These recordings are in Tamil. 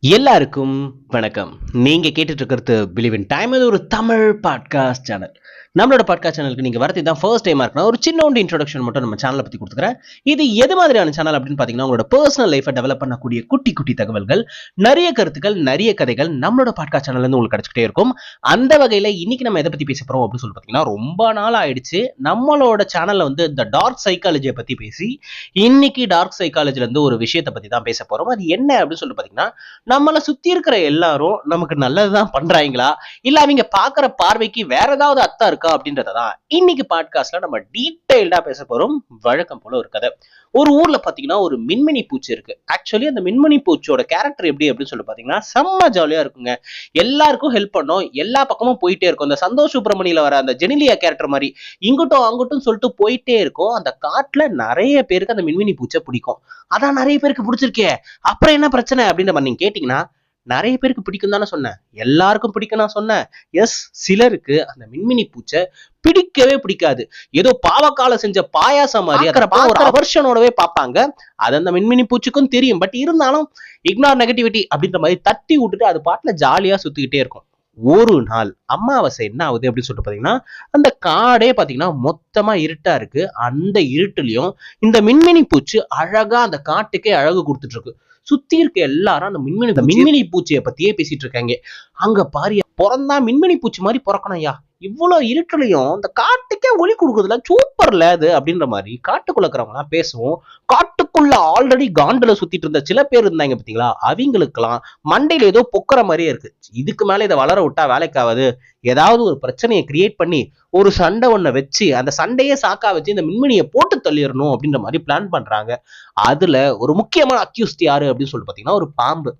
எல்லாருக்கும் வணக்கம். நீங்கள் கேட்டுட்டு இருக்கிறது பிலிவ் இன் டைம். இது ஒரு தமிழ் பாட்காஸ்ட் சேனல் நம்மளோட பாட்காஸ்ட் சேனலுக்கு நீங்கள் வரது தான் ஃபர்ஸ்ட் டைம் இருக்கணும். ஒரு சின்ன ஒன்று இன்ட்ரொடக்ஷன் மட்டும் நம்ம சேனலை பற்றி கொடுத்துக்கிறேன். இது எது மாதிரியான சேனல் அப்படின்னு பார்த்தீங்கன்னா உங்களோட பர்சனல் லைஃபை டெவலப் பண்ணக்கூடிய குட்டி குட்டி தகவல்கள் நிறைய கருத்துக்கள் நிறைய கதைகள் நம்மளோட பாட்காஸ்ட் சேனல்லேருந்து உங்களுக்கு கிடச்சிக்கிட்டே இருக்கும். அந்த வகையில் இன்னைக்கு நம்ம எதை பற்றி பேச போகிறோம் அப்படின்னு சொல்லி பார்த்தீங்கன்னா ரொம்ப நாள் ஆயிடுச்சு. நம்மளோட சேனலில் வந்து இந்த டார்க் சைக்காலஜியை பற்றி பேசி இன்னைக்கு டார்க் சைக்காலஜிலேருந்து ஒரு விஷயத்தை பற்றி தான் பேச போகிறோம் அது என்ன அப்படின்னு சொல்லி பார்த்தீங்கன்னா நம்மளை சுற்றி இருக்கிற எல்லாரும் நமக்கு நல்லதுதான் பண்றாங்களா? இல்ல அவங்க பாக்குற பார்வைக்கு வேற ஏதாவது அர்த்தம் இருக்கா அப்படின்றதான் இன்னைக்கு பாட்காஸ்ட்ல நம்ம டீட்டெயில்டா பேச போறோம். வழக்கம் போல ஒரு கதை. ஒரு ஊர்ல பாத்தீங்கன்னா ஒரு மின்மினி பூச்சி இருக்கு. ஆக்சுவலி அந்த மின்மினி பூச்சியோட கேரக்டர் எப்படி அப்படின்னு சொல்லி பாத்தீங்கன்னா செம்ம ஜாலியா இருக்குங்க. எல்லாருக்கும் ஹெல்ப் பண்ணும். எல்லா பக்கமும் போயிட்டே இருக்கும். அந்த சந்தோஷ் சுப்பிரமணியில வர அந்த ஜெனிலியா கேரக்டர் மாதிரி இங்கிட்டும் அங்கிட்டும் சொல்லிட்டு போயிட்டே இருக்கும். அந்த காட்டுல நிறைய பேருக்கு அந்த மின்மினி பூச்சை பிடிக்கும். அதான் நிறைய பேருக்கு பிடிச்சிருக்கே. அப்புறம் என்ன பிரச்சனை அப்படின்ற மாதிரி நீங்க கேட்டீங்கன்னா நிறைய பேருக்கு பிடிக்கும் தானே சொன்னேன். எல்லாருக்கும் பிடிக்கும் நான் சொன்னேன். எஸ் சிலருக்கு அந்த மின்மினி பூச்சை பிடிக்கவே பிடிக்காது. ஏதோ பாவக்கால செஞ்ச பாயாசம் மாதிரி ஒரு அவர்ஷனோடவே பார்ப்பாங்க. அது அந்த மின்மினி பூச்சிக்கும் தெரியும். பட் இருந்தாலும் இக்னார் நெகட்டிவிட்டி அப்படின்ற மாதிரி தட்டி விட்டுட்டு அது பாட்டுல ஜாலியா சுத்திக்கிட்டே இருக்கும். ஒரு நாள் அமாவாசை என்ன ஆகுது அப்படின்னு சொல்லிட்டு பாத்தீங்கன்னா அந்த காடே பாத்தீங்கன்னா மொத்தமா இருட்டா இருக்கு. அந்த இருட்டுலயும் இந்த மின்மினி பூச்சி அழகா அந்த காட்டுக்கே அழகு கொடுத்துட்டு இருக்கு. சுத்தி இருக்க எல்லாரும் அந்த மின்மினி மின்மினி பூச்சியை பத்தியே பேசிட்டு இருக்காங்க. அங்க பாரு பிறந்தா மின்மினி பூச்சி மாதிரி பிறக்கணும் இவ்வளோ இருட்டுலையும் இந்த காட்டுக்கே ஒளி கொடுக்குதுல சூப்பர்ல அது அப்படின்ற மாதிரி காட்டுக்குள்ள இருக்கிறவங்களாம் பேசுவோம். காட்டுக்குள்ள ஆல்ரெடி காண்டுல சுத்திட்டு இருந்த சில பேர் இருந்தாங்க பார்த்தீங்களா? அவங்களுக்கெல்லாம் மண்டையில ஏதோ பொக்குற மாதிரியே இருக்கு. இதுக்கு மேலே இதை வளர விட்டா வேலைக்காவது ஏதாவது ஒரு பிரச்சனையை கிரியேட் பண்ணி ஒரு சண்டை ஒன்றை வச்சு அந்த சண்டையே சாக்கா வச்சு இந்த மின்மினியை போட்டு தள்ளிடணும் அப்படின்ற மாதிரி பிளான் பண்றாங்க. அதுல ஒரு முக்கியமான அக்யூஸ்ட் யாரு அப்படின்னு சொல்லிட்டு பார்த்தீங்கன்னா ஒரு பாம்பு.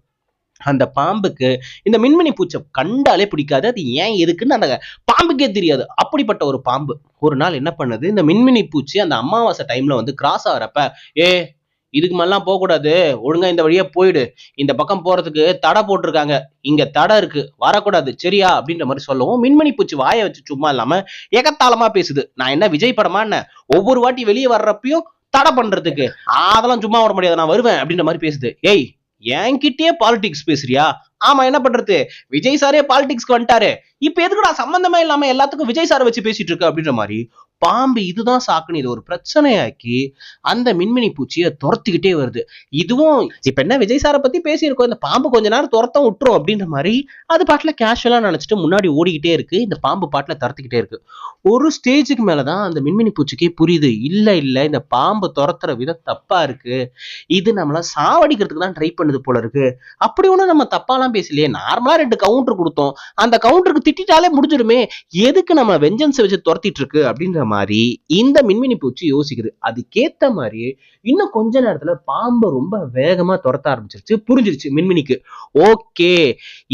அந்த பாம்புக்கு இந்த மின்மினி பூச்சை கண்டாலே பிடிக்காது. அது ஏன் எதுக்குன்னு அந்த பாம்புக்கே தெரியாது. அப்படிப்பட்ட ஒரு பாம்பு. ஒரு நாள் என்ன பண்ணுது? இந்த மின்மினி பூச்சி அந்த அமாவாசை டைம்ல வந்து கிராஸ் ஆகிறப்ப ஏ இதுக்கு மேலாம் போகக்கூடாது. ஒழுங்கா இந்த வழியா போயிடு. இந்த பக்கம் போறதுக்கு தடை போட்டிருக்காங்க. இங்க தடை இருக்கு. வரக்கூடாது. சரியா? அப்படின்ற மாதிரி சொல்லவும் மின்மணி பூச்சி வாயை வச்சு சும்மா இல்லாம ஏகத்தாளமா பேசுது. நான் என்ன விஜய் படமா என்ன? ஒவ்வொரு வாட்டி வெளியே வர்றப்பையும் தடை பண்றதுக்கு. அதெல்லாம் சும்மா வர முடியாது. நான் வருவேன். அப்படின்ற மாதிரி பேசுது. ஏய் என்கிட்டயே பாலிடிக்ஸ் பேசுறியா? ஆமா என்ன பண்றது? விஜய் சாரே பாலிடிக்ஸ்க்கு வந்துட்டாரு. இப்ப எதுக்குடா சம்பந்தமே இல்லாம எல்லாத்துக்கும் விஜய் சாரை வச்சு பேசிட்டு இருக்க அப்படின்ற மாதிரி பாம்பு இதுதான் சாக்குன்னு இது ஒரு பிரச்சனையாக்கி அந்த மின்மினி பூச்சியை துரத்திக்கிட்டே வருது. இதுவும் இப்ப என்ன விஜய் சாரை பத்தி பேசியிருக்கோம். இந்த பாம்பு கொஞ்ச நேரம் துரத்தம் விட்டுரும் அப்படின்ற மாதிரி அது பாட்டுல கேஷுவலா நினைச்சிட்டு முன்னாடி ஓடிக்கிட்டே இருக்கு. இந்த பாம்பு பாட்டுல துரத்திக்கிட்டே இருக்கு. ஒரு ஸ்டேஜுக்கு மேலதான் அந்த மின்மினி பூச்சிக்கே புரியுது. இல்ல இல்ல இந்த பாம்பு துரத்துற விதம் தப்பா இருக்கு. இது நம்மள சாவடிக்கிறதுக்கு தான் ட்ரை பண்ணுது போல இருக்கு. அப்படி ஒன்றும் நம்ம தப்பாலாம் பேசலையே. நார்மலா ரெண்டு கவுண்டர் கொடுத்தோம். அந்த கவுண்டருக்கு திட்டாலே முடிஞ்சிடுமே. எதுக்கு நம்ம வெஞ்சன்ஸ் வச்சு துரத்திட்டு இருக்கு அப்படின்ற மாதிரி இந்த மின்மினி பூச்சி யோசிக்குது. அதுக்கேற்ற மாதிரி இன்னும் கொஞ்ச நேரத்துல பாம்பை ரொம்ப வேகமா துரத்த ஆரம்பிச்சிருச்சு. புரிஞ்சிருச்சு மின்மினிக்கு. ஓகே.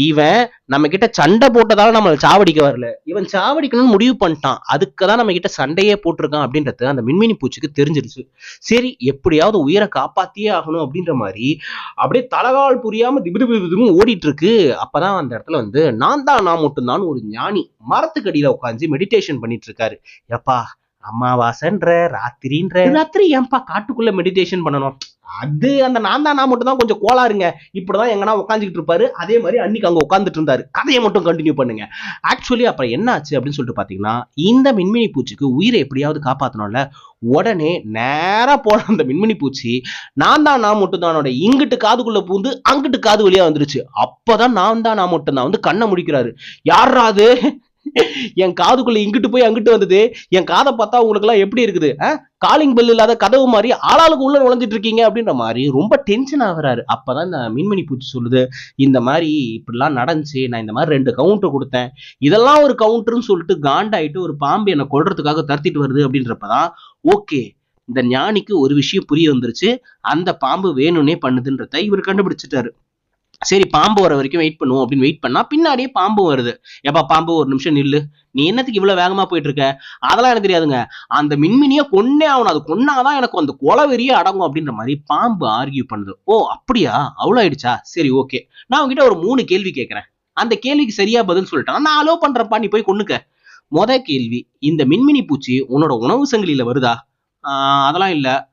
இவன் நம்ம கிட்ட சண்டை போட்டதால நம்மளை சாவடிக்க வரல. இவன் சாவடிக்கணும்னு முடிவு பண்ணிட்டான். அதுக்கு தான் நம்ம கிட்ட சண்டையே போட்டிருக்கான் அப்படின்றது அந்த மின்மினி பூச்சிக்கு தெரிஞ்சிருச்சு. சரி எப்படியாவது உயிரை காப்பாத்தியே ஆகணும் அப்படின்ற மாதிரி அப்படியே தலகால் புரியாம திபு திபு ஓடிட்டு இருக்கு அப்பதான் அந்த இடத்துல வந்து நான் தான் நான் மட்டும்தான் ஒரு ஞானி. மரத்துக்கடியில உட்காந்து மெடிடேஷன் பண்ணிட்டு இருக்காரு எப்பா அமாவாசைன்ற ராத்திரின்ற. ராத்திரி ஏன்பா காட்டுக்குள்ள மெடிடேஷன் பண்ணணும்? அது அந்த நான் தான் நான் மட்டும் தான் கொஞ்சம் கோளாருங்க இப்படிதான் எங்கன்னா உட்காந்துக்கிட்டு இருப்பாரு. அதே மாதிரி அன்னைக்கு அங்க உட்காந்துட்டு இருந்தாரு. கதையை மட்டும் கண்டினியூ பண்ணுங்க. ஆக்சுவலி அப்புறம் என்ன ஆச்சு அப்படின்னு சொல்லிட்டு பாத்தீங்கன்னா இந்த மின்மினி பூச்சிக்கு உயிரை எப்படியாவது காப்பாத்தணும்ல? உடனே நேரா போன அந்த மின்மினி பூச்சி நான் தான் நான் மட்டும் தானோட இங்கிட்டு காதுக்குள்ள பூந்து அங்கிட்டு காது வழியா வந்துருச்சு. அப்பதான் நான் தான் நான் மட்டும் தான் வந்து கண்ணை முடிக்கிறாரு. யாரா அது? என் காதுக்குள்ள இங்கிட்டு போய் அங்கிட்டு வந்தது. என் காதை பார்த்தா உங்களுக்கு எல்லாம் எப்படி இருக்குது? காலிங் பெல் இல்லாத கதவு மாதிரி ஆளாளுக்கு உள்ள நுழைஞ்சிட்டு இருக்கீங்க அப்படின்ற மாதிரி ரொம்ப டென்ஷன் ஆகுறாரு. அப்பதான் இந்த மின்மணி பூச்சி சொல்லுது இந்த மாதிரி இப்படிலாம் நடந்துச்சு. நான் இந்த மாதிரி ரெண்டு கவுண்டர் கொடுத்தேன். இதெல்லாம் ஒரு கவுண்டர்னு சொல்லிட்டு காண்டாயிட்டு ஒரு பாம்பு என்னை கொள்றதுக்காக தரத்திட்டு வருது அப்படின்றப்பதான் ஓகே இந்த ஞானிக்கு ஒரு விஷயம் புரிய வந்துருச்சு. அந்த பாம்பு வேணும்னே பண்ணுதுன்றத இவர் கண்டுபிடிச்சிட்டாரு. சரி பாம்பு வர வரைக்கும் வெயிட் பண்ணுவோம் அப்படின்னு வெயிட் பண்ணா பின்னாடியே பாம்பு வருது. எப்பா பாம்பு ஒரு நிமிஷம் நில்லு. நீ என்னத்துக்கு இவ்வளவு வேகமா போயிட்டு இருக்க? அதெல்லாம் எனக்கு தெரியாதுங்க. அந்த மின்மினிய கொன்னே ஆகணும். அது கொன்னாதான் எனக்கு அந்த கொலவெறியே அடங்கும் அப்படின்ற மாதிரி பாம்பு ஆர்கியூ பண்ணுது. ஓ அப்படியா? அவ்வளோ ஆயிடுச்சா? சரி ஓகே நான் உங்ககிட்ட ஒரு மூணு கேள்வி கேட்கறேன். அந்த கேள்விக்கு சரியா பதில் சொல்லிட்டேன். நான் அலோ பண்றப்பா நீ போய் கொன்னுக்க. முத கேள்வி இந்த மின்மினி பூச்சி உன்னோட உணவு சங்கிலியில வருதா? அதெல்லாம் இல்லை.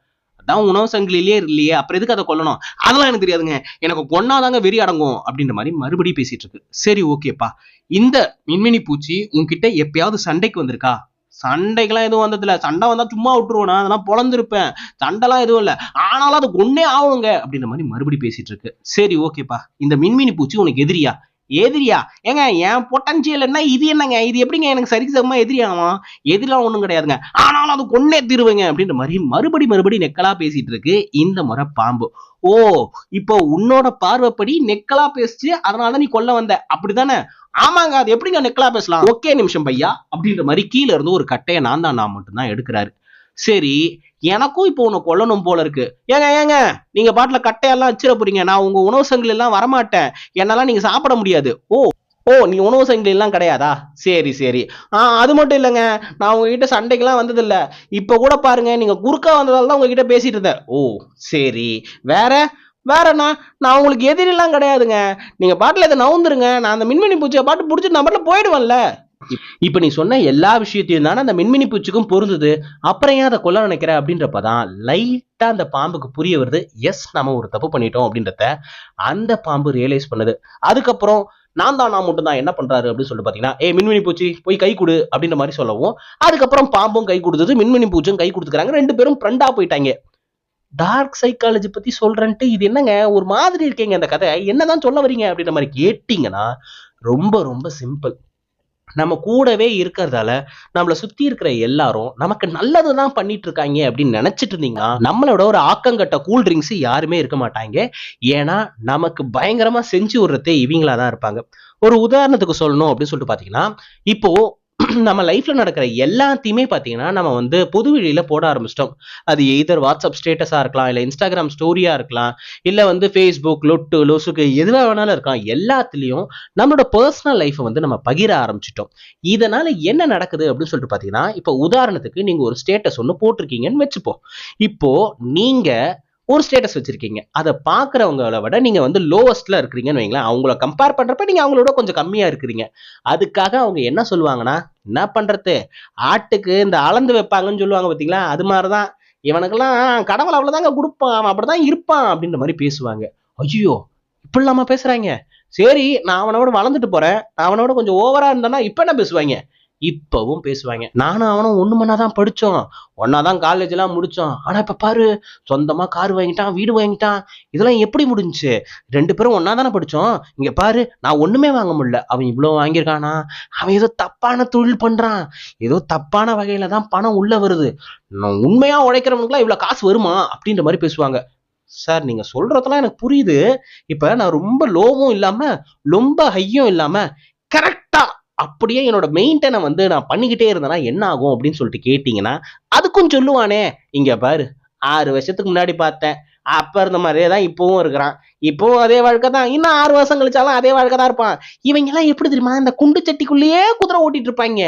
அதான் உணவு சங்கிலிலே இல்லையே அப்புறம் எதுக்கு அதை கொல்லணும்? அதெல்லாம் எனக்கு தெரியாதுங்க. எனக்கு கொன்னாதாங்க வெறி அடங்கும் அப்படின்ற மாதிரி மறுபடியும் பேசிட்டு இருக்கு. சரி ஓகேப்பா இந்த மின்மினி பூச்சி உன்கிட்ட எப்பயாவது சண்டைக்கு வந்திருக்கா? சண்டைக்கெல்லாம் எதுவும் வந்ததில்ல. சண்டை வந்தா சும்மா விட்டுருவோம். அதெல்லாம் பொழந்திருப்பேன். சண்டைலாம் எதுவும் இல்ல. ஆனாலும் அது ஒன்னே ஆகணுங்க அப்படின்ற மாதிரி மறுபடியும் பேசிட்டு இருக்கு. சரி ஓகேப்பா இந்த மின்மினி பூச்சி உனக்கு எதிரியா? எதிரியா? ஏங்க என் பொட்டன்சியல் என்ன? இது என்னங்க? இது எப்படிங்க எனக்கு சரி சமமா எதிரியாகும்? எதிரிலாம் ஒன்றும் கிடையாதுங்க. ஆனாலும் அது கொன்னே தீருவேங்க அப்படின்ற மாதிரி மறுபடி மறுபடி நெக்கலா பேசிட்டு இருக்கு இந்த முறை பாம்பு. ஓ இப்போ உன்னோட பார்வைப்படி நெக்கலா பேசிச்சு அதனாலதான் நீ கொல்ல வந்த. அப்படிதானே? ஆமாங்க அது எப்படிங்க நெக்கலா பேசலாம்? ஓகே நிமிஷம் பையா அப்படின்ற மாதிரி கீழே இருந்து ஒரு கட்டையை நான் தான் நான் மட்டும்தான் எடுக்கிறாரு. சரி எனக்கும் இப்போ உன்னை கொல்லணும் போல இருக்கு. ஏங்க ஏங்க நீங்க பாட்டுல கட்டையெல்லாம் வச்சிட போறீங்க. நான் உங்க உணவு சங்கிலி எல்லாம் வரமாட்டேன். என்னெல்லாம் நீங்க சாப்பிட முடியாது. ஓ ஓ நீ உணவு சங்கிலி எல்லாம் கிடையாதா? சரி சரி. ஆ அது மட்டும் இல்லைங்க. நான் உங்ககிட்ட சண்டைக்கெல்லாம் வந்ததில்ல. இப்ப கூட பாருங்க நீங்க குறுக்கா வந்ததால தான் உங்ககிட்ட பேசிட்டு இருந்தேன். ஓ சரி. வேற வேறண்ணா நான் உங்களுக்கு எதிரிலாம் கிடையாதுங்க. நீங்க பாட்டுல இதை நவுந்துருங்க. நான் அந்த மின்மினி பூச்சியை பாட்டு பிடிச்சிட்டு நான் போயிடுவேன்ல. இப்ப நீ சொன்ன எல்லா விஷயத்தையும் தானே அந்த மின்மினி பூச்சிக்கும் பொருந்தது. அப்புறம் ஏன் அதை கொல்ல நினைக்கிற? அப்படின்றப்பதான் லைட்டா அந்த பாம்புக்கு புரிய வருது. எஸ் நம்ம ஒரு தப்பு பண்ணிட்டோம் அப்படின்றத அந்த பாம்பு ரியலைஸ் பண்ணுது. அதுக்கப்புறம் நான் தான் நான் மட்டும் தான் என்ன பண்றாரு அப்படின்னு சொல்லிட்டு பாத்தீங்கன்னா ஏ மின்மினி பூச்சி போய் கை கொடு அப்படின்ற மாதிரி சொல்லவும். அதுக்கப்புறம் பாம்பும் கை கொடுத்தது மின்மினி பூச்சும் கை கொடுத்துக்கிறாங்க. ரெண்டு பேரும் ஃப்ரெண்டா போயிட்டாங்க. டார்க் சைக்காலஜி பத்தி சொல்றேன்ட்டு இது என்னங்க? ஒரு மாதிரி இருக்கீங்க அந்த கதை. என்னதான் சொல்ல வரீங்க அப்படின்ற மாதிரி கேட்டீங்கன்னா ரொம்ப ரொம்ப சிம்பிள் நம்ம கூடவே இருக்கிறதால நம்மளை சுற்றி இருக்கிற எல்லாரும் நமக்கு நல்லதுதான் பண்ணிட்டு இருக்காங்க அப்படின்னு நினச்சிட்டு இருந்தீங்கன்னா நம்மளோட ஒரு ஆக்கங்கட்ட கூல் ட்ரிங்க்ஸ் யாருமே இருக்க மாட்டாங்க. ஏன்னா நமக்கு பயங்கரமாக செஞ்சு விடுறதே இவங்களா தான் இருப்பாங்க. ஒரு உதாரணத்துக்கு சொல்லணும் அப்படின்னு சொல்லிட்டு பார்த்தீங்கன்னா இப்போது நம்ம லைஃப்பில் நடக்கிற எல்லாத்தையுமே பார்த்தீங்கன்னா நம்ம வந்து பொது வெளியில போட ஆரம்பிச்சிட்டோம். அது எய்தர் வாட்ஸ்அப் ஸ்டேட்டஸாக இருக்கலாம் இல்லை இன்ஸ்டாகிராம் ஸ்டோரியாக இருக்கலாம் இல்லை வந்து ஃபேஸ்புக் லொட்டு லொசுக்கு எதுவாக வேணாலும் இருக்கலாம். எல்லாத்துலேயும் நம்மளோட பர்சனல் லைஃப்பை வந்து நம்ம பகிர ஆரம்பிச்சிட்டோம். இதனால் என்ன நடக்குது அப்படின்னு சொல்லிட்டு பார்த்தீங்கன்னா இப்போ உதாரணத்துக்கு நீங்கள் ஒரு ஸ்டேட்டஸ் ஒன்று போட்டிருக்கீங்கன்னு வச்சுப்போம். இப்போது நீங்கள் ஒரு ஸ்டேட்டஸ் வச்சிருக்கீங்க. அதை பார்க்குறவங்கள விட நீங்கள் வந்து லோவஸ்ட்டில் இருக்கிறீங்கன்னு வைங்களேன். அவங்கள கம்பேர் பண்ணுறப்ப நீங்கள் அவங்களோட கொஞ்சம் கம்மியாக இருக்கிறீங்க. அதுக்காக அவங்க என்ன சொல்லுவாங்கன்னா என்ன பண்ணுறது ஆட்டுக்கு இந்த அளந்து வைப்பாங்கன்னு சொல்லுவாங்க பார்த்தீங்களா? அது மாதிரி தான் இவனுக்கெல்லாம் கடவுள் அவ்வளோதாங்க கொடுப்பான். அவன் அப்படிதான் இருப்பான். அப்படின்ற மாதிரி பேசுவாங்க. ஐயோ இப்படிலாமா பேசுகிறாங்க சரி நான் அவனோட வளர்ந்துட்டு போகிறேன் நான் அவனோட கொஞ்சம் ஓவராக இருந்தேன்னா இப்போ என்ன பேசுவாங்க? இப்பவும் பேசுவாங்க. நானும் அவனும் ஒண்ணு தான் படிச்சோம். ஒன்னாதான் காலேஜ் எல்லாம் முடிச்சோம். ஆனா இப்ப பாரு சொந்தமா கார் வாங்கிட்டான் வீடு வாங்கிட்டான். இதெல்லாம் எப்படி முடிஞ்சுச்சு? ரெண்டு பேரும் ஒன்னா தானே படிச்சோம். இங்க பாரு நான் ஒண்ணுமே வாங்க முடியல. அவன் இவ்வளவு வாங்கியிருக்கானா? அவன் ஏதோ தப்பான தொழில் பண்றான். ஏதோ தப்பான வகையில தான் பணம் உள்ள வருது. நான் உண்மையா உழைக்கிறவனுக்குலாம் இவ்வளவு காசு வருமா? அப்படின்ற மாதிரி பேசுவாங்க. சார் நீங்க சொல்றதெல்லாம் எனக்கு புரியுது. இப்ப நான் ரொம்ப லோவும் இல்லாம ரொம்ப ஹையும் இல்லாம கரெக்ட் அப்படியே என்னோட மெயின்டெனை வந்து நான் பண்ணிக்கிட்டே இருந்தேன்னா என்ன ஆகும் அப்படின்னு சொல்லிட்டு கேட்டிங்கன்னா அதுக்கும் சொல்லுவானே. இங்கே பாரு ஆறு வருஷத்துக்கு முன்னாடி பார்த்தேன். அப்போ இருந்த மாதிரியே தான் இப்போவும் இருக்கிறான். இப்போவும் அதே வாழ்க்கை தான். இன்னும் ஆறு வருஷம் கழிச்சாலும் அதே வாழ்க்கை தான் இருப்பான். இவங்கெல்லாம் எப்படி தெரியுமா? இந்த குண்டு சட்டிக்குள்ளேயே குதிரை ஓட்டிட்டு இருப்பாங்க.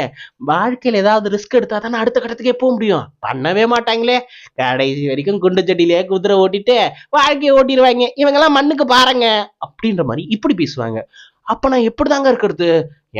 வாழ்க்கையில் ஏதாவது ரிஸ்க் எடுத்தா தானே அடுத்த கட்டத்துக்கே போக முடியும். பண்ணவே மாட்டாங்களே. கடைசி வரைக்கும் குண்டு சட்டிலேயே குதிரை ஓட்டிட்டு வாழ்க்கையை ஓட்டிடுவாங்க. இவங்கெல்லாம் மண்ணுக்கு பாருங்க அப்படின்ற மாதிரி இப்படி பேசுவாங்க. அப்போ நான் எப்படிதாங்க இருக்கிறது?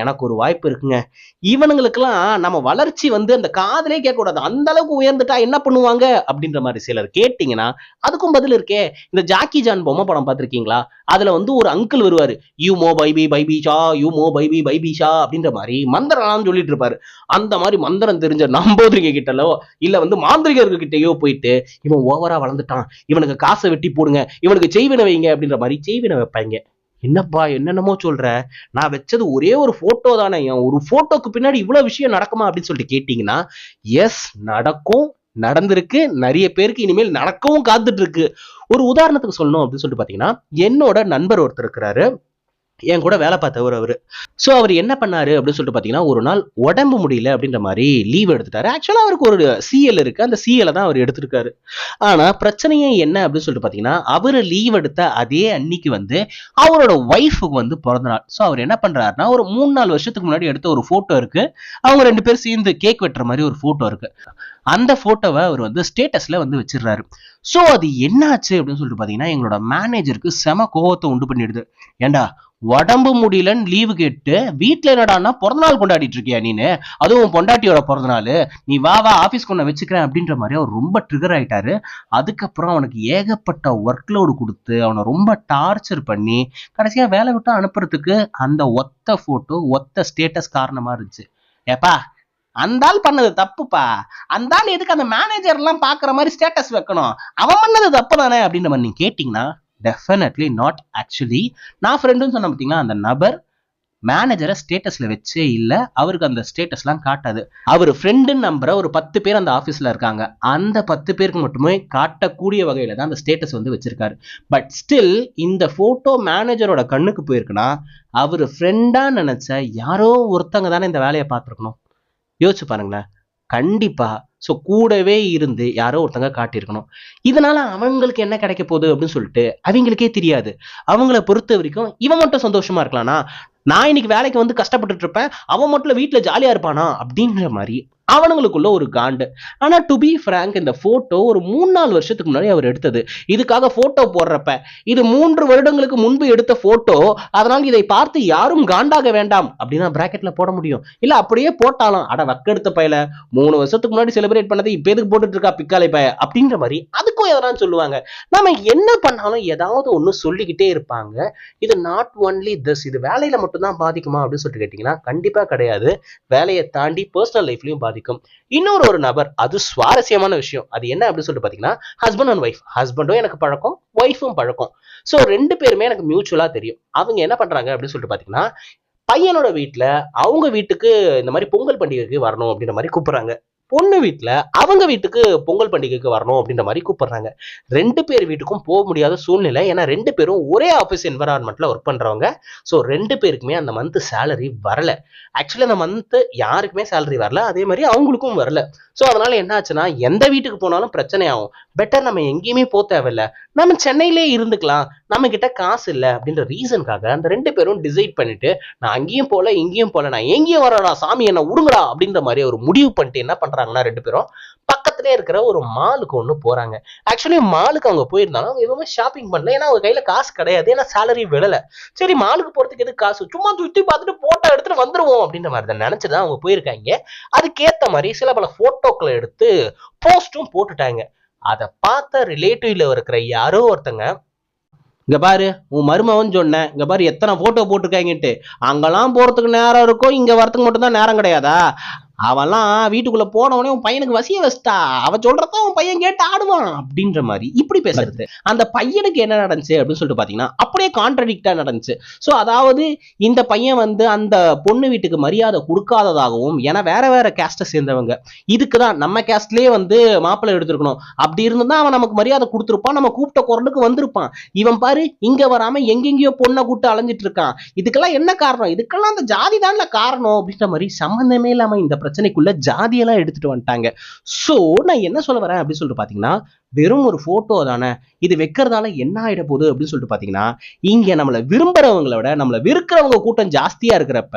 எனக்கு ஒரு வாய்ப்பு இருக்குங்க. இவனுங்களுக்கெல்லாம் நம்ம வளர்ச்சி வந்து அந்த காதலே கேட்கக்கூடாது. அந்த அளவுக்கு உயர்ந்துட்டா என்ன பண்ணுவாங்க? அப்படின்ற மாதிரி சிலர் கேட்டிங்கன்னா அதுக்கும் பதில் இருக்கே. இந்த ஜாக்கி ஜான் பொம்மை படம் பார்த்துருக்கீங்களா? அதில் வந்து ஒரு அங்கிள் வருவார். யூ மோ பைபி பைபிஷா யூ மோ பைபி பைபிஷா அப்படின்ற மாதிரி மந்திரம்லாம் சொல்லிட்டு இருப்பாரு. அந்த மாதிரி மந்திரம் தெரிஞ்ச நம்போதிரிங்க கிட்டலோ இல்லை வந்து மாந்திரிகர்கிட்டயோ போயிட்டு இவன் ஓவரா வளர்ந்துட்டான். இவனுக்கு காசை வெட்டி போடுங்க. இவனுக்கு செய்வினை வைங்க. அப்படின்ற மாதிரி செய்வினை வைப்பாங்க. என்னப்பா என்னென்னமோ சொல்ற. நான் வச்சது ஒரே ஒரு போட்டோ தானே. என் ஒரு போட்டோக்கு பின்னாடி இவ்வளவு விஷயம் நடக்குமா அப்படின்னு சொல்லிட்டு கேட்டீங்கன்னா எஸ் நடக்கும் நடந்திருக்கு நிறைய பேருக்கு இனிமேல் நடக்கவும் காத்துட்டு இருக்கு. ஒரு உதாரணத்துக்கு சொல்லணும் அப்படின்னு சொல்லிட்டு பாத்தீங்கன்னா என்னோட நண்பர் ஒருத்தர் இருக்கிறாரு. என் கூட வேலை பார்த்தவர் அவர். ஸோ அவர் என்ன பண்ணாரு அப்படின்னு சொல்லிட்டு பார்த்தீங்கன்னா ஒரு நாள் உடம்பு முடியல அப்படின்ற மாதிரி லீவ் எடுத்துட்டாரு. ஆக்சுவலாக அவருக்கு ஒரு சிஎல் இருக்கு. அந்த சிஎலை தான் அவர் எடுத்திருக்காரு. ஆனால் பிரச்சனையே என்ன அப்படின்னு சொல்லிட்டு பார்த்தீங்கன்னா அவர் லீவ் எடுத்த அதே அன்னைக்கு வந்து அவரோட ஒய்ஃபுக்கு வந்து பிறந்த நாள். ஸோ அவர் என்ன பண்ணுறாருன்னா ஒரு மூணு நாலு வருஷத்துக்கு முன்னாடி எடுத்த ஒரு ஃபோட்டோ இருக்கு. அவங்க ரெண்டு பேரும் சேர்ந்து கேக் வெட்டுற மாதிரி ஒரு ஃபோட்டோ இருக்கு. அந்த ஃபோட்டோவை அவர் வந்து ஸ்டேட்டஸ்ல வந்து வச்சிடுறாரு. ஸோ அது என்னாச்சு அப்படின்னு சொல்லிட்டு பார்த்தீங்கன்னா எங்களோட மேனேஜருக்கு செம கோவத்தை உண்டு பண்ணிடுது. ஏண்டா உடம்பு முடியலன்னு லீவு கேட்டு வீட்டில் என்னடான்னா பிறந்த நாள் கொண்டாடிட்டு இருக்கியா நீனு? அதுவும் பொண்டாட்டியோட பிறந்த நாள் நீ வா வா ஆஃபீஸ்க்கு கொண்டு வச்சுக்கிறேன் அப்படின்ற மாதிரி அவர் ரொம்ப ட்ரிகர் ஆயிட்டாரு. அதுக்கப்புறம் அவனுக்கு ஏகப்பட்ட ஒர்க் லோடு கொடுத்து அவனை ரொம்ப டார்ச்சர் பண்ணி கடைசியாக வேலை விட்டு அனுப்புறதுக்கு அந்த ஒத்த ஃபோட்டோ ஒத்த ஸ்டேட்டஸ் காரணமாக இருந்துச்சு. ஏப்பா அந்த ஆள் பண்ணது தப்புப்பா. அந்த ஆள் எதுக்கு அந்த மேனேஜர்லாம் பார்க்குற மாதிரி ஸ்டேட்டஸ் வைக்கணும்? அவன் பண்ணது தப்பு தானே அப்படின்ற மாதிரி நீங்கள் கேட்டிங்கன்னா டெஃபினெட்லி நாட் ஆக்சுவலி நான் ஃப்ரெண்டுன்னு சொன்ன பார்த்தீங்கன்னா அந்த நபர் மேனேஜரை ஸ்டேட்டஸில் வச்சே இல்லை அவருக்கு அந்த ஸ்டேட்டஸ்லாம் காட்டாது. அவர் ஃப்ரெண்டுன்னு நம்புற ஒரு பத்து பேர் அந்த ஆஃபீஸில் இருக்காங்க. அந்த பத்து பேருக்கு மட்டுமே காட்டக்கூடிய வகையில் தான் அந்த ஸ்டேட்டஸ் வந்து வச்சுருக்காரு. பட் ஸ்டில் இந்த ஃபோட்டோ மேனேஜரோட கண்ணுக்கு போயிருக்குன்னா அவர் ஃப்ரெண்டாக நினச்ச யாரோ ஒருத்தங்க தானே இந்த வேலையை பார்த்துருக்கணும். யோசிச்சு பாருங்களேன். கண்டிப்பாக ஸோ கூடவே இருந்து யாரோ ஒருத்தங்க காட்டியிருக்கணும். இதனால அவங்களுக்கு என்ன கிடைக்க போகுது அப்படின்னு சொல்லிட்டு அவங்களுக்கே தெரியாது. அவங்கள பொறுத்த வரைக்கும் இவன் மட்டும் சந்தோஷமா இருக்கலாம்னா நான் இன்னைக்கு வேலைக்கு வந்து கஷ்டப்பட்டுட்டு இருப்பேன் அவன் மட்டும் வீட்டில் ஜாலியாக இருப்பானா? அப்படின்ற மாதிரி அவனுங்களுக்குள்ள ஒரு காண்டு. ஆனா டு பி ஃப்ராங்க் இந்த போட்டோ ஒரு மூணு நாலு வருஷத்துக்கு முன்னாடி அவர் எடுத்தது. இதுக்காக போட்டோ போடுறப்ப இது மூன்று வருடங்களுக்கு முன்பு எடுத்த போட்டோ அதனால் இதை பார்த்து யாரும் காண்டாக வேண்டாம் அப்படின்னா பிராக்கெட்ல போட முடியும். இல்ல அப்படியே போட்டாலும். அட வக்கெடுத்த பையல. மூணு வருஷத்துக்கு முன்னாடி செலிப்ரேட் பண்ணதை இப்ப எதுக்கு போட்டுட்டு இருக்கா பிக்காலை பய? அப்படின்ற மாதிரி அதுக்கும் எதனா சொல்லுவாங்க. நம்ம என்ன பண்ணாலும் ஏதாவது ஒன்று சொல்லிக்கிட்டே இருப்பாங்க. இது நாட் ஒன்லி திஸ் இது வேலையில மட்டும்தான் பாதிக்குமா அப்படின்னு சொல்லிட்டு கேட்டீங்கன்னா கண்டிப்பா கிடையாது. வேலையை தாண்டி பர்சனல் லைஃப்லயும் பாதிக்கும். இன்னொரு ஒரு நபர் அது சுவாரஸ்யமான விஷயம். அது என்ன அப்படின்னு சொல்லிட்டு பாத்தீங்கன்னா ஹஸ்பண்ட் அண்ட் ஒய்ஃப் ஹஸ்பண்டும் எனக்கு பழக்கம் ஒய்ஃபும் பழக்கம். ஸோ ரெண்டு பேருமே எனக்கு மியூச்சுவலா தெரியும். அவங்க என்ன பண்றாங்க அப்படின்னு சொல்லிட்டு பாத்தீங்கன்னா பையனோட வீட்டுல அவங்க வீட்டுக்கு இந்த மாதிரி பொங்கல் பண்டிகைக்கு வரணும் அப்படின்ற மாதிரி கூப்பிடுறாங்க. பொண்ணு வீட்டில் அவங்க வீட்டுக்கு பொங்கல் பண்டிகைக்கு வரணும் அப்படின்ற மாதிரி கூப்பிடுறாங்க. ரெண்டு பேர் வீட்டுக்கும் போக முடியாத சூழ்நிலை. ஏன்னா ரெண்டு பேரும் ஒரே ஆஃபீஸ் என்வரான்மெண்ட்டில் ஒர்க் பண்ணுறவங்க ஸோ ரெண்டு பேருக்குமே அந்த மந்த்து சேலரி வரல. ஆக்சுவலி அந்த மந்த்து யாருக்குமே சேலரி வரல. அதே மாதிரி அவங்களுக்கும் வரல. ஸோ அதனால என்ன ஆச்சுன்னா எந்த வீட்டுக்கு போனாலும் பிரச்சனை ஆகும். பெட்டர் நம்ம எங்கேயுமே போக தேவையில்ல. நம்ம சென்னையிலே இருந்துக்கலாம். நம்ம கிட்ட காசு இல்லை அப்படின்ற ரீசனுக்காக அந்த ரெண்டு பேரும் டிசைட் பண்ணிட்டு நான் அங்கேயும் போல இங்கேயும் போல நான் எங்கேயும் வரடா சாமி என்ன விடுங்கடா அப்படின்ற மாதிரி ஒரு முடிவு பண்ணிட்டு என்ன பண்றாங்கன்னா ரெண்டு பேரும் பக்கத்திலே இருக்கிற ஒரு மாலுக்கு ஒன்று போறாங்க. ஆக்சுவலி மாலுக்கு அவங்க போயிருந்தாலும் அவங்க எதுவுமே ஷாப்பிங் பண்ணல. ஏன்னா அவங்க கையில காசு கிடையாது. ஏன்னா சேலரி விழல. சரி மாலுக்கு போறதுக்கு எதுக்கு காசு? சும்மா சுத்தி பார்த்துட்டு போட்டோ எடுத்துட்டு வந்துருவோம் அப்படின்ற மாதிரி தான் நினைச்சுதான் அவங்க போயிருக்காங்க. அதுக்கேற்ற மாதிரி சில பல போட்டோக்களை எடுத்து போஸ்ட்டும் போட்டுட்டாங்க. அதை பார்த்த ரிலேட்டிவ்ல இருக்கிற யாரோ ஒருத்தங்க இங்க பாரு உன் மருமவன் சொன்னேன் இங்க பாரு எத்தனை போட்டோ போட்டிருக்காங்கன்ட்டு அங்கெல்லாம் போறதுக்கு நேரம் இருக்கும் இங்க வரத்துக்கு மட்டும்தான் நேரம் கிடையாதா? அவெல்லாம் வீட்டுக்குள்ள போன உடனே உன் பையனுக்கு வசிய வச்சிட்டா. அவ சொல்றத உன் பையன் கேட்டு ஆடுவான் அப்படின்ற மாதிரி இப்படி பேசுறது. அந்த பையனுக்கு என்ன நடந்துச்சு அப்படின்னு சொல்லிட்டு பாத்தீங்கன்னா அப்படியே கான்ட்ரடிக்டா நடந்துச்சு. சோ அதாவது இந்த பையன் வந்து அந்த பொண்ணு வீட்டுக்கு மரியாதை கொடுக்காததாகவும் ஏன்னா வேற வேற கேஸ்ட்டை சேர்ந்தவங்க. இதுக்கு தான் நம்ம கேஸ்ட்லயே வந்து மாப்பிள்ளை எடுத்திருக்கணும். அப்படி இருந்தா அவன் நமக்கு மரியாதை கொடுத்துருப்பான். நம்ம கூப்பிட்ட குரலுக்கு வந்திருப்பான். இவன் பாரு இங்க வராம எங்கெங்கேயோ பொண்ணை கூட்டு அலைஞ்சிட்டு இருக்கான். இதுக்கெல்லாம் என்ன காரணம்? இதுக்கெல்லாம் அந்த ஜாதி தான்ல காரணம் அப்படின்ற மாதிரி சம்பந்தமே இல்லாம இந்த பிரச்சனைக்குள்ள ஜாதியெல்லாம் எடுத்துட்டு வந்துட்டாங்க. சோ நான் என்ன சொல்ல வரேன் அப்படின்னு சொல்லிட்டு பாத்தீங்கன்னா வெறும் ஒரு போட்டோ தானே இது வைக்கிறதால என்ன ஆயிட போகுது அப்படின்னு சொல்லிட்டு பார்த்தீங்கன்னா இங்க நம்மள விரும்புறவங்கள விட நம்மள விற்கிறவங்க கூட்டம் ஜாஸ்தியா இருக்கிறப்ப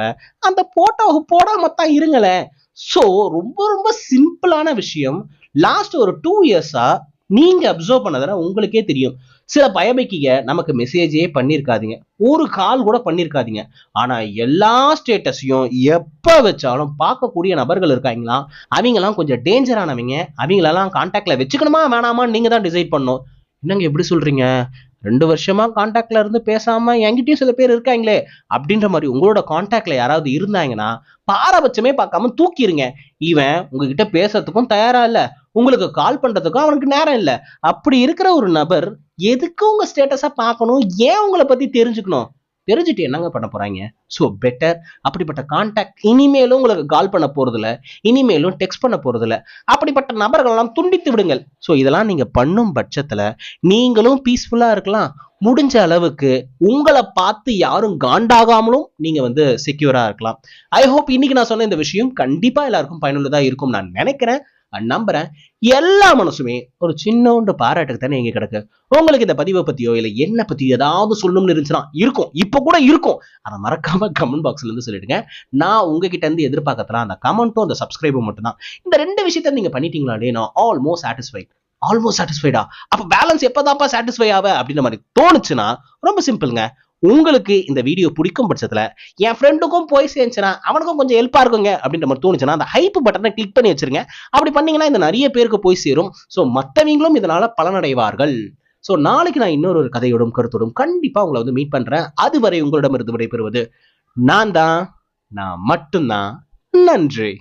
அந்த போட்டோவுக்கு போடாம தான் இருங்களேன். சோ ரொம்ப ரொம்ப சிம்பிளான விஷயம். லாஸ்ட் ஒரு டூ இயர்ஸாக நீங்க அப்சர்வ் பண்ணதெல்லாம் உங்களுக்கே தெரியும். சில பயபைக்கிங்க நமக்கு மெசேஜே பண்ணியிருக்காதீங்க ஒரு கால் கூட பண்ணியிருக்காதீங்க ஆனால் எல்லா ஸ்டேட்டஸையும் எப்போ வச்சாலும் பார்க்கக்கூடிய நபர்கள் இருக்காங்களா? அவங்கெல்லாம் கொஞ்சம் டேஞ்சரானவங்க அவங்களெல்லாம் கான்டாக்ட்ல வச்சுக்கணுமா வேணாமான்னு நீங்கள் தான் டிசைட் பண்ணணும். என்னங்க எப்படி சொல்கிறீங்க ரெண்டு வருஷமா காண்டாக்டில் இருந்து பேசாமல் என்கிட்டயும் சில பேர் இருக்காங்களே அப்படின்ற மாதிரி உங்களோட காண்டாக்டில் யாராவது இருந்தாங்கன்னா பாரபட்சமே பார்க்காம தூக்கிருங்க. இவன் உங்ககிட்ட பேசுறதுக்கும் தயாரா இல்லை. உங்களுக்கு கால் பண்ணுறதுக்கும் அவனுக்கு நேரம் இல்லை. அப்படி இருக்கிற ஒரு நபர் எதுக்கு உங்கள் ஸ்டேட்டஸாக பார்க்கணும்? ஏன் உங்களை பற்றி தெரிஞ்சுக்கணும்? தெரிஞ்சுட்டு என்னங்க பண்ண போகிறாங்க ஸோ பெட்டர் அப்படிப்பட்ட கான்டாக்ட் இனிமேலும் உங்களுக்கு கால் பண்ண போகிறதில்ல இனிமேலும் டெக்ஸ்ட் பண்ண போகிறதில்ல அப்படிப்பட்ட நபர்களெல்லாம் துண்டித்து விடுங்கள். ஸோ இதெல்லாம் நீங்கள் பண்ணும் பட்சத்தில் நீங்களும் பீஸ்ஃபுல்லாக இருக்கலாம். முடிஞ்ச அளவுக்கு உங்களை பார்த்து யாரும் காண்டாகாமலும் நீங்கள் வந்து செக்யூராக இருக்கலாம். ஐ ஹோப் இன்னைக்கு நான் சொன்ன இந்த விஷயம் கண்டிப்பாக எல்லாருக்கும் பயனுள்ளதாக இருக்கும் நான் நினைக்கிறேன். நம்புறேன். எல்லா மனசுமே ஒரு சின்னோண்டு பாராட்டுக்கு தானே இங்கே கிடக்கு. உங்களுக்கு இந்த பதிவை பற்றியோ இல்லை என்ன பற்றி ஏதாவது சொல்லணும்னு இருந்துச்சுன்னா இருக்கும். இப்போ கூட இருக்கும். அதை மறக்காம கமெண்ட் பாக்ஸ்ல இருந்து சொல்லிடுங்க. நான் உங்ககிட்ட இருந்து எதிர்பார்க்கறதுலாம் அந்த கமெண்ட்டும் அந்த சப்ஸ்கிரைபும் மட்டும் தான் இந்த ரெண்டு விஷயத்த நீங்கள் பண்ணிட்டீங்களாலே நான் ஆல்மோஸ்ட் சாட்டிஸ்ஃபைட் ஆல்மோஸ்ட் சாட்டிஸ்ஃபைடா அப்போ பேலன்ஸ் எப்போதாப்பா சாட்டிஸ்ஃபை ஆவ? அப்படின்ற மாதிரி தோணுச்சுன்னா ரொம்ப சிம்பிளுங்க உங்களுக்கு இந்த வீடியோ பிடிக்கும் பட்சத்தில் என் ஃப்ரெண்டுக்கும் போய் சேர்ந்துச்சுன்னா அவனுக்கும் கொஞ்சம் ஹெல்ப்பாக இருக்குங்க அப்படின்ற மாதிரி தோணுச்சுன்னா அந்த ஹைப் பட்டனை கிளிக் பண்ணி வச்சிருங்க. அப்படி பண்ணீங்கன்னா இந்த நிறைய பேருக்கு போய் சேரும். ஸோ மற்றவங்களும் இதனால் பலனடைவார்கள். ஸோ நாளைக்கு நான் இன்னொரு ஒரு கதையோடும் கருத்தோடும் கண்டிப்பாக உங்களை வந்து மீட் பண்ணுறேன் அதுவரை உங்களிடமிருந்து விடைபெறுவது நான் தான் நான் மட்டும்தான். நன்றி.